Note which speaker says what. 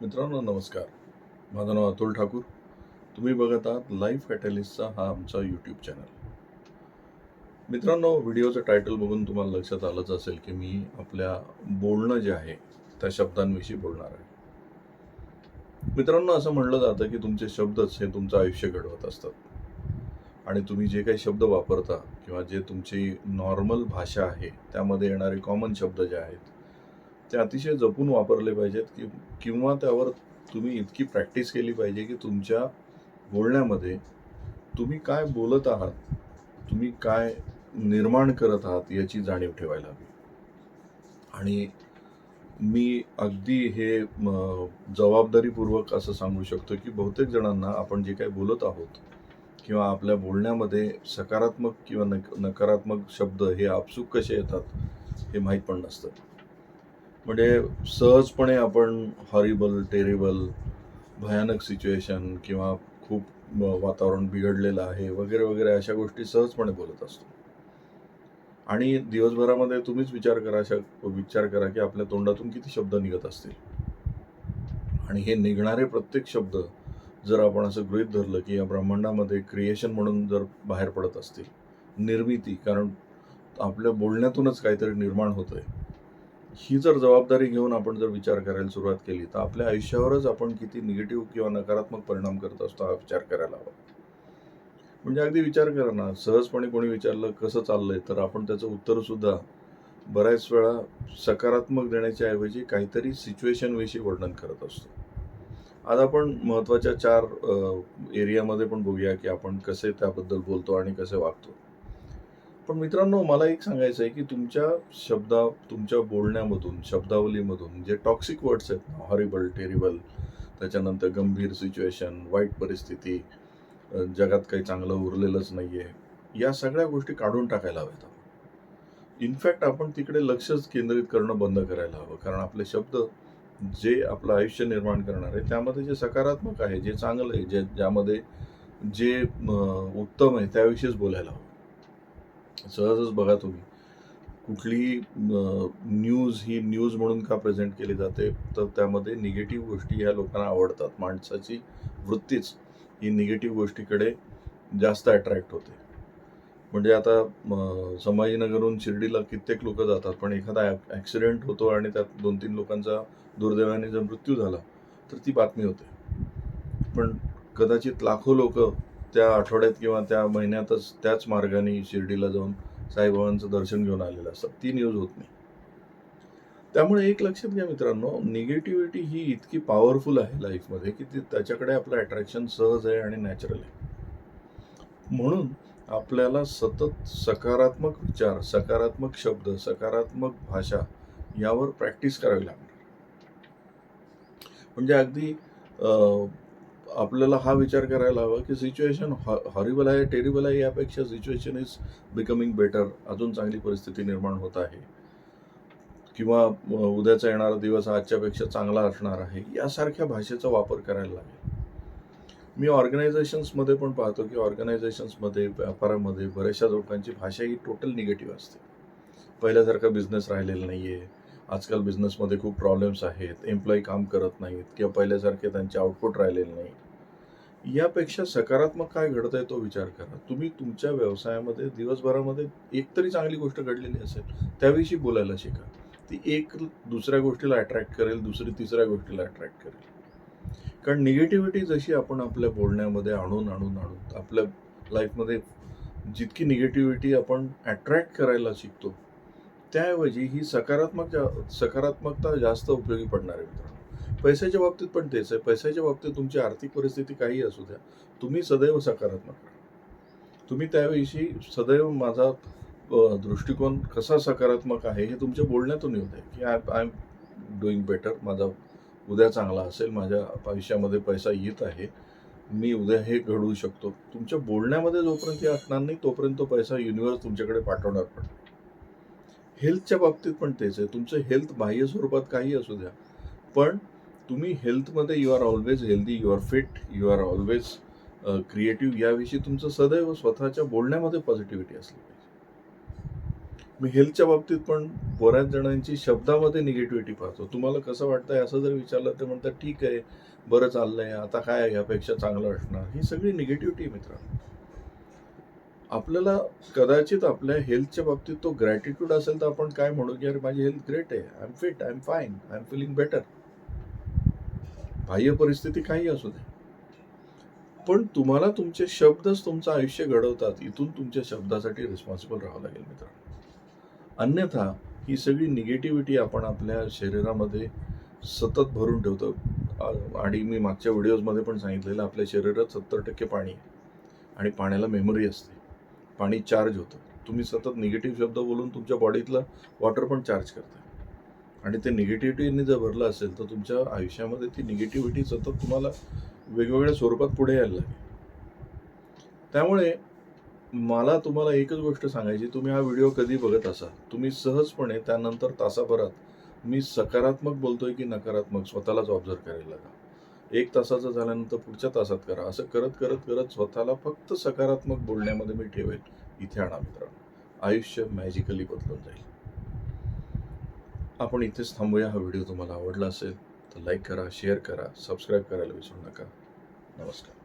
Speaker 1: मित्रांनो नमस्कार. माझं नाव अतुल ठाकूर. तुम्ही बघत आहात लाईफ कॅटलिस्टचा हा आमचा यूट्यूब चॅनल मित्रांनो व्हिडिओचं टायटल बघून तुम्हाला लक्षात आलंच असेल की मी आपल्या बोलणं जे आहे त्या शब्दांविषयी बोलणार आहे. मित्रांनो असं म्हणलं जातं की तुमचे शब्दच हे तुमचं आयुष्य घडवत असतात. आणि तुम्ही जे काही शब्द वापरता किंवा जे तुमची नॉर्मल भाषा आहे त्यामध्ये येणारे कॉमन शब्द जे आहेत ते अतिशय जपून वापरले पाहिजेत की किंवा त्यावर तुम्ही इतकी प्रॅक्टिस केली पाहिजे की तुमच्या बोलण्यामध्ये तुम्ही काय बोलत आहात तुम्ही काय निर्माण करत आहात याची जाणीव ठेवायला हवी. आणि मी अगदी हे जबाबदारीपूर्वक असं सांगू शकतो की बहुतेक जणांना आपण जे काही बोलत आहोत किंवा आपल्या बोलण्यामध्ये सकारात्मक किंवा नक नकारात्मक शब्द हे आपसूक कसे येतात हे माहीत पण नसतं. म्हणजे सहजपणे आपण हॉरिबल टेरेबल भयानक सिच्युएशन किंवा खूप वातावरण बिघडलेलं आहे वगैरे वगैरे अशा गोष्टी सहजपणे बोलत असतो. आणि दिवसभरामध्ये तुम्हीच विचार करा अशा विचार करा की आपल्या तोंडातून किती शब्द निघत असतील. आणि हे निघणारे प्रत्येक शब्द जर आपण असं गृहीत धरलं की या ब्रह्मांडामध्ये क्रिएशन म्हणून जर बाहेर पडत असतील निर्मिती कारण आपल्या बोलण्यातूनच काहीतरी निर्माण होतंय. ही जर जबाबदारी घेऊन आपण जर विचार करायला सुरुवात केली तर आपल्या आयुष्यावरच आपण किती निगेटिव्ह किंवा नकारात्मक परिणाम करत असतो हा विचार करायला हवा. म्हणजे अगदी विचार करा ना सहजपणे कोणी विचारलं कसं चाललंय तर आपण त्याचं उत्तर सुद्धा बऱ्याच वेळा सकारात्मक देण्याच्या ऐवजी काहीतरी सिच्युएशनविषयी वर्णन करत असतो. आज आपण महत्त्वाच्या चार एरियामध्ये पण बघूया की आपण कसे त्याबद्दल बोलतो आणि कसे वागतो. पण मित्रांनो मला एक सांगायचं आहे की तुमच्या शब्दा तुमच्या बोलण्यामधून शब्दावलीमधून जे टॉक्सिक वर्ड्स आहेत ना हॉरिबल टेरिबल त्याच्यानंतर गंभीर सिच्युएशन वाईट परिस्थिती जगात काही चांगलं उरलेलंच नाही आहे या सगळ्या गोष्टी काढून टाकायला हव्यात इनफॅक्ट आपण तिकडे लक्षच केंद्रित करणं बंद करायला हवं कारण आपले शब्द जे आपलं आयुष्य निर्माण करणार आहे त्यामध्ये जे सकारात्मक आहे जे चांगलं आहे जे ज्यामध्ये जे उत्तम आहे त्याविषयीच बोलायला हवं. सहजच बघा तुम्ही. कुठलीही न्यूज ही न्यूज म्हणून का प्रेझेंट केली जाते तर त्यामध्ये निगेटिव्ह गोष्टी ह्या लोकांना आवडतात. माणसाची वृत्तीच ही निगेटिव्ह गोष्टीकडे जास्त अट्रॅक्ट होते. म्हणजे आता संभाजीनगरहून शिर्डीला कित्येक लोक जातात पण एखादा ॲक्सिडेंट होतो आणि त्यात दोन तीन लोकांचा दुर्दैवाने जर मृत्यू झाला तर ती बातमी होते. पण कदाचित लाखो लोक त्या आठवड्यात किंवा त्या महिन्यातच त्याच मार्गाने शिर्डीला जाऊन साईबाबांचं दर्शन घेऊन आलेलं असतात ती न्यूज होत नाही. त्यामुळे एक लक्षात घ्या मित्रांनो निगेटिव्हिटी ही इतकी पॉवरफुल आहे लाईफमध्ये की ती त्याच्याकडे आपलं अट्रॅक्शन सहज आहे आणि नॅचरल आहे. म्हणून आपल्याला सतत सकारात्मक विचार सकारात्मक शब्द सकारात्मक भाषा यावर प्रॅक्टिस करावी लागणार. म्हणजे अगदी आपल्याला हा विचार करायला हवा की सिच्युएशन हॉरिबल आहे टेरिबल आहे यापेक्षा सिच्युएशन इज बिकमिंग बेटर अजून चांगली परिस्थिती निर्माण होत आहे. किंवा उद्याचा येणारा दिवस आजच्यापेक्षा चांगला असणार आहे यासारख्या भाषेचा वापर करायला लागेल. मी ऑर्गनायझेशन्समध्ये पण पाहतो की ऑर्गनायझेशन्समध्ये व्यापारामध्ये बऱ्याचशा लोकांची भाषा ही टोटल निगेटिव्ह असते. पहिल्यासारखा बिझनेस राहिलेला नाही आहे आजकाल बिझनेसमध्ये खूप प्रॉब्लेम्स आहेत. एम्प्लॉई काम करत नाहीत किंवा पहिल्यासारखे त्यांचे आउटपुट राहिलेले नाही यापेक्षा सकारात्मक काय घडत आहे तो विचार करा. तुम्ही तुमच्या व्यवसायामध्ये दिवसभरामध्ये एक तरी चांगली गोष्ट घडलेली असेल त्याविषयी बोलायला शिका. ती एक दुसऱ्या गोष्टीला अट्रॅक्ट करेल दुसरी तिसऱ्या गोष्टीला अट्रॅक्ट करेल. कारण निगेटिव्हिटी जशी आपण आपल्या बोलण्यामध्ये आणून आणून आणून आपल्या लाईफमध्ये जितकी निगेटिव्हिटी आपण अट्रॅक्ट करायला शिकतो त्याऐवजी ही सकारात्मक सकारात्मकता जास्त उपयोगी पडणार आहे मित्रांनो. पैशाच्या बाबतीत पण तेच आहे. पैशाच्या बाबतीत तुमची आर्थिक परिस्थिती काही असू द्या तुम्ही सदैव सकारात्मक तुम्ही त्याविषयी सदैव माझा दृष्टिकोन कसा सकारात्मक आहे हे तुमच्या बोलण्यातून येऊ द्या. की I I am doing better. माझा उद्या चांगला असेल माझ्या आयुष्यामध्ये पैसा येत आहे मी उद्या हे घडवू शकतो. तुमच्या बोलण्यामध्ये जोपर्यंत हे असणार नाही तोपर्यंत तो पैसा युनिव्हर्स तुमच्याकडे पाठवणार पण हेल्थच्या बाबतीत पण तेच आहे. तुमचं हेल्थ बाह्य स्वरूपात काही असू द्या. पण तुम्ही हेल्थमध्ये you are always healthy you are fit you are always creative याविषयी तुमचं सदैव स्वतःच्या बोलण्यामध्ये पॉझिटिव्हिटी असली पाहिजे. मी हेल्थच्या बाबतीत पण बऱ्याच जणांची शब्दामध्ये निगेटिव्हिटी पाहतो. तुम्हाला कसं वाटतंय असं जर विचारलं तर म्हणतात ठीक आहे बरं चाललंय. आता काय यापेक्षा चांगलं असणार? ही सगळी निगेटिव्हिटी मित्रांनो. आपल्याला कदाचित आपल्या हेल्थच्या बाबतीत तो ग्रॅटिट्यूड असेल तर आपण काय म्हणू की अरे माझी हेल्थ ग्रेट आहे. I am fit I am fine I am feeling better बाह्य परिस्थिती काही असू दे. पण तुम्हाला तुमचे शब्दच तुमचं आयुष्य घडवतात. इथून तुमच्या शब्दासाठी रिस्पॉन्सिबल राहावं लागेल मित्रांनो. अन्यथा ही सगळी निगेटिव्हिटी आपण आपल्या शरीरामध्ये सतत भरून ठेवतो. आणि मी मागच्या व्हिडिओजमध्ये पण सांगितलेलं आपल्या शरीरात सत्तर टक्के पाणी आहे. आणि पाण्याला मेमरी असते. पाणी चार्ज होतं. तुम्ही सतत निगेटिव्ह शब्द बोलून तुमच्या बॉडीतलं वॉटर पण चार्ज करता. आणि ते निगेटिव्हिटीने जर भरलं असेल तर तुमच्या आयुष्यामध्ये ती निगेटिव्हिटी सतत तुम्हाला वेगवेगळ्या स्वरूपात पुढे यायला लागेल. त्यामुळे मला तुम्हाला एकच गोष्ट सांगायची तुम्ही हा व्हिडिओ कधी बघत असाल? तुम्ही सहजपणे त्यानंतर तासाभरात मी सकारात्मक बोलतोय की नकारात्मक? स्वतःलाच ऑब्झर्व करायला लागा. एक तासाचं झाल्यानंतर पुढच्या तासात करा. असं करत करत करत स्वतःला फक्त सकारात्मक बोलण्यामध्ये मी ठेवेल. इथे आणा मित्रांनो. आयुष्य मॅजिकली बदलून जाईल. आपण इथेच थांबूया. हा व्हिडिओ तुम्हाला आवडला असेल तर लाईक करा शेअर करा सबस्क्राईब करायला विसरू नका. नमस्कार.